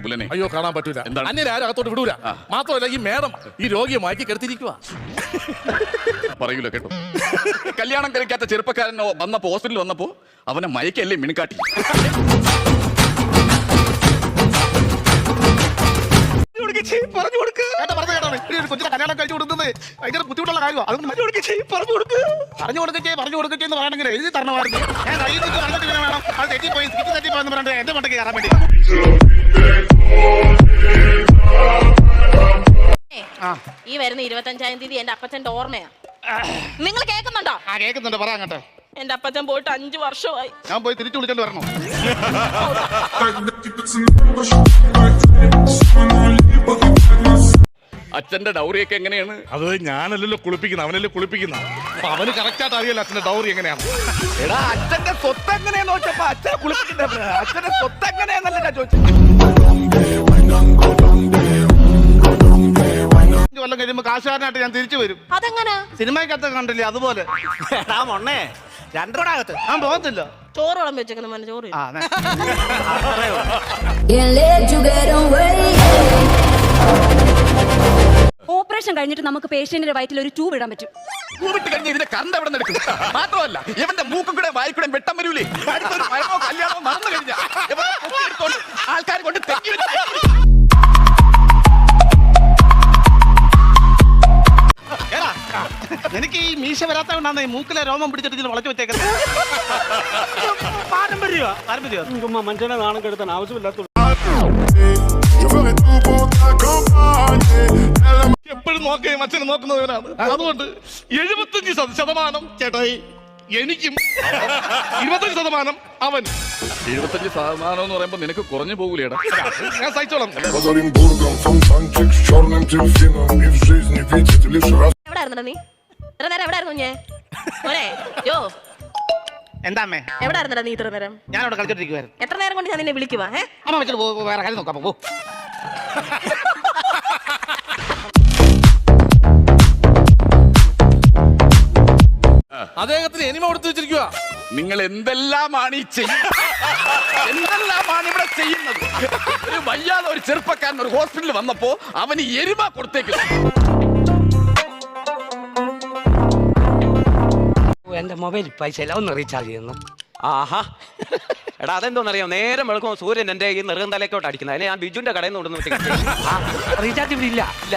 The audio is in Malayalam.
പ്രബുലനെ അയ്യോ കാണാൻ പറ്റൂല. എന്താണ്? അന്യനെ ആരും അകത്തോട്ട് വിടൂല. മാത്രമല്ല ഈ മേഡം ഈ രോഗിയെ മയക്കി കെടുത്തിരിക്കുക പറയൂല കേട്ടോ. കല്യാണം കഴിക്കാത്ത ചെറുപ്പക്കാരൻ വന്നപ്പോ ഹോസ്പിറ്റലിൽ വന്നപ്പോ അവനെ മയക്കല്ലേ മിനുക്കാട്ടി. പറഞ്ഞു കൊടുക്ക്. കേട്ടോ പറഞ്ഞു കേട്ടോ ഒരു കൊച്ചിനെ കല്യാണം കഴിച്ചു കൊടുക്കുന്നത് ഭയങ്കര ബുദ്ധിമുട്ടുള്ള കാര്യമാണ് അതുകൊണ്ട് പറഞ്ഞു കൊടുക്കേ പറഞ്ഞു കൊടുക്ക്. പറഞ്ഞു കൊടുക്കേ പറഞ്ഞു കൊടുക്കേ എന്ന് പറയണമെങ്കിൽ എഴുതി തരണമായിരുന്നു ഞാൻ കയ്യിൽ നിന്ന് പറഞ്ഞിട്ട് പിന്നെ വേണം. അത് തെറ്റിപ്പോയി സ്കിറ്റ് തെറ്റിപ്പോയെന്ന് പറഞ്ഞിട്ട് എന്റെ മണ്ടയ്ക്ക് കയറാൻ വേണ്ടി. ഈ വരുന്ന ഇരുപത്തഞ്ചാം തീയതി എന്റെ അപ്പച്ചന്റെ ഓർമ്മയാ. നിങ്ങൾ കേൾക്കുന്നുണ്ടോ? ആ കേൾക്കുന്നുണ്ട്. പറ അങ്ങട്ടെ. എന്റെ അപ്പച്ചൻ പോയിട്ട് അഞ്ചു വർഷമായി. ഞാൻ പോയി തിരിച്ചു വിളിച്ചോണ്ട് വരണോ? അച്ഛന്റെ ഡൗറിയൊക്കെ എങ്ങനെയാണ്? അത് ഞാനല്ലല്ലോ കുളിപ്പിക്കുന്നത് അവനല്ലേ കുളിപ്പിക്കുന്ന അപ്പൊ അവന് കറക്റ്റായിട്ട് അറിയാലോ അച്ഛന്റെ ഡൗറി എങ്ങനെയാണ്. എടാ അച്ഛന്റെ സ്വത്ത് എങ്ങനെയാന്ന് ചോദിച്ചപ്പോ അച്ഛനെ കുളിപ്പിക്കണ്ടേ അച്ഛന്റെ സ്വത്ത് എങ്ങനെയാന്നല്ല ഞാൻ ചോദിച്ചത്. കഴിയുമ്പോൾ കാശുകാരനായിട്ട് ഞാൻ തിരിച്ചു വരും. അതെങ്ങനെ? സിനിമയ്ക്കകത്ത് കണ്ടില്ലേ അതുപോലെ. എടാ മൊണ്ണേ രണ്ടോടകത്ത് ഞാൻ പോകത്തില്ല. ചോറ് വിളമ്പി വെച്ചേക്കുന്ന മോനെ ചോറ് ആ അതെ. Can't let you get away. Operation കഴിഞ്ഞിട്ട് നമുക്ക് പേഷ്യന്റിന്റെ വയറ്റിൽ ഒരു ട്യൂബ് ഇടാൻ പറ്റും. കൂവിട്ട് കഴിഞ്ഞ് ഇതിന്റെ കറണ്ട് എവിടെ നിന്ന് എടുക്കും? മാത്രമല്ല ഇവന്റെ മൂക്കും കൂടെ വായിക്കൂടെ വെട്ടം വരൂലേ? അടുത്തൊരു മരണമോ കല്യാണമോ മറന്നു കഴിഞ്ഞാൽ മീശ വരാത്ത കൊണ്ടാണ് മൂക്കിലെ രോമം പിടിച്ചിട്ട് ഇതിൽ വളച്ചു വെച്ചേക്കുന്നത്. പാരമ്പര്യമാ? പാരമ്പര്യ മനുഷ്യനെ നാണം കെടുത്താൻ ആവശ്യമില്ലാത്ത എപ്പോഴും നോക്കേ അച്ഛനെ നോക്കുന്നവരാണ് അതുകൊണ്ട് എഴുപത്തഞ്ച് ശതമാനം ചേട്ടായി എനിക്കും ഇരുപത്തഞ്ച് ശതമാനം അവൻ. എഴുപത്തഞ്ച് ശതമാനം എന്ന് പറയുമ്പോ നിനക്ക് കുറഞ്ഞു പോകൂലേടാ. ഞാൻ സഹിച്ചോളാം. നീ? ഇത്ര നേരം എവിടെ ആയിരുന്നു ഞാൻ യോ എന്താ എവിടെ ആയിരുന്നടാ നീ ഇത്ര നേരം? ഞാൻ അവിടെ കളിച്ചോണ്ടിരിക്കുവായിരുന്നു. എത്ര നേരം കൊണ്ട് ഞാൻ നിന്നെ വിളിക്കുവാ ഏ? അമ്മ വെച്ചിട്ട് പോ പോ, വേറെ കാര്യം നോക്കാം പോ അദ്ദേഹത്തിന് എനിമ കൊടുത്തു വെച്ചിരിക്കുക നിങ്ങൾ എന്തെല്ലാമാണ് ഈ ചെയ്യുന്നത്? എന്തെല്ലാമാണ് ഇവിടെ ചെയ്യുന്നത്? ഒരു വയ്യാതെ ഒരു ചെറുപ്പക്കാരൻ ഒരു ഹോസ്പിറ്റലിൽ വന്നപ്പോ അവന് എരുമ കൊടുത്തേക്കുന്നു എന്റെ മൊബൈൽ പൈസ ഇല്ല ഒന്ന് റീചാർജ് ചെയ്യുന്നു. ആഹാ. എടാ അതെന്തോന്നറിയാം? നേരം വെളുക്കുമ്പോൾ സൂര്യൻ എന്റെ ഈ നെറുകം തലയ്ക്കോട്ട് അടിക്കുന്നത്. അതിനെ ഞാൻ ബിജുന്റെ കടയിൽ നിന്ന് കൊണ്ടുവന്ന് റീചാർജ് ഇല്ല. ഇല്ല.